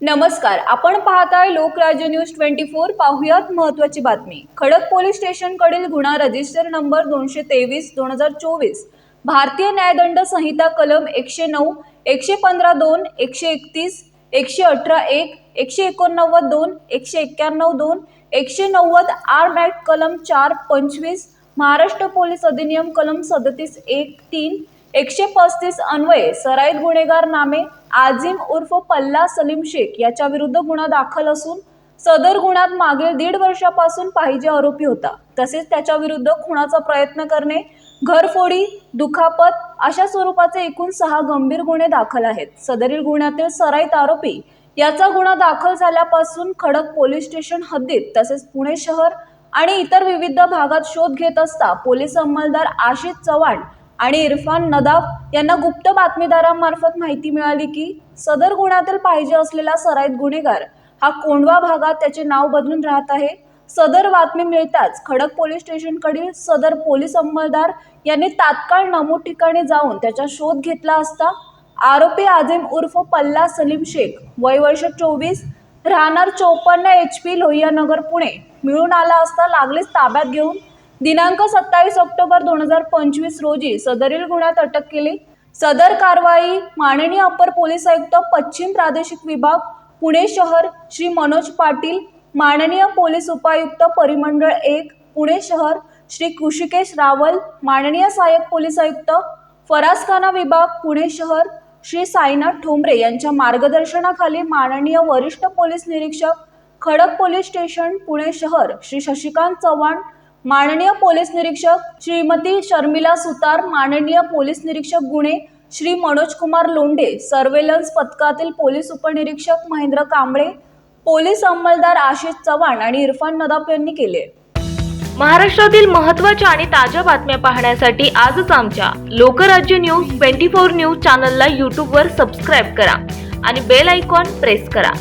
नमस्कार आपण पाहताय लोकराज्य न्यूज ट्वेंटी फोर पाहुयात महत्वाची बातमी. खडक पोलीस स्टेशनकडील गुन्हा रजिस्टर नंबर दोनशे तेवीस दोन हजार चोवीस. भारतीय न्यायदंड संहिता कलम एकशे नऊ एकशे पंधरा दोन एकशे एकतीस एकशे अठरा एक एकशे एकोणनव्वद दोन एकशे एक्क्याण्णव दोन एकशे नव्वद आर्म ॲक्ट कलम चार पंचवीस महाराष्ट्र पोलीस अधिनियम कलम सदतीस एक तीन एकशे पस्तीस अन्वये सराईत गुन्हेगार नामे आजिम उर्फ पल्ला सलीम शेख याच्या विरुद्ध गुन्हा दाखल असून सदर गुन्ह्यात मागील दीड वर्षापासून पाहिजे आरोपी होता. तसेच त्याच्या विरुद्ध खुणाचा प्रयत्न करणे घरफोडी दुखापत अशा स्वरूपाचे एकूण सहा गंभीर गुन्हे दाखल आहेत. सदरील गुन्ह्यातील सराईत आरोपी याचा गुन्हा दाखल झाल्यापासून खडक पोलीस स्टेशन हद्दीत तसेच पुणे शहर आणि इतर विविध भागात शोध घेत असता पोलीस अंमलदार आशिष चव्हाण आणि इरफान नदाफ यांना गुप्त बातमीदारांमार्फत माहिती मिळाली की सदर गुन्ह्यातील पाहिजे असलेला सराईत गुन्हेगार हा कोंडवा भागात त्याचे नाव बदलून राहत आहे. सदर बातमी मिळताच खडक पोलीस स्टेशनकडील सदर पोलीस अंमलदार यांनी तात्काळ नमूद ठिकाणी जाऊन त्याचा शोध घेतला असता आरोपी आझिम उर्फ पल्ला सलीम शेख वय वर्ष चोवीस राहणार चौपन्न एच पी लोहियानगर पुणे मिळून आला असता लागलीच ताब्यात घेऊन दिनांक सत्तावीस ऑक्टोबर दोन हजार पंचवीस रोजी सदरील गुन्ह्यात अटक केली. सदर कारवाई माननीय अपर पोलीस आयुक्त पश्चिम प्रादेशिक विभाग पुणे शहर श्री मनोज पाटील माननीय पोलीस उपायुक्त परिमंडळ एक पुणे शहर श्री कृषिकेश रावल माननीय सहाय्यक पोलीस आयुक्त फरासखाना विभाग पुणे शहर श्री साईनाथ ठोंबरे यांच्या मार्गदर्शनाखाली माननीय वरिष्ठ पोलीस निरीक्षक खडक पोलीस स्टेशन पुणे शहर श्री शशिकांत चव्हाण माननीय पोलीस निरीक्षक श्रीमती शर्मिला सुतार माननीय पोलीस निरीक्षक गुणे श्री मनोज कुमार लोंढे सर्वेलन्स पथकातील पोलीस उपनिरीक्षक महेंद्र कांबळे पोलीस अंमलदार आशिष चव्हाण आणि इरफान नदाफ यांनी केले. महाराष्ट्रातील महत्त्वाच्या आणि ताज्या बातम्या पाहण्यासाठी आजच आमच्या Lokrajya news twenty four news चॅनलला यूट्यूबवर सबस्क्राईब करा आणि बेल आयकॉन प्रेस करा.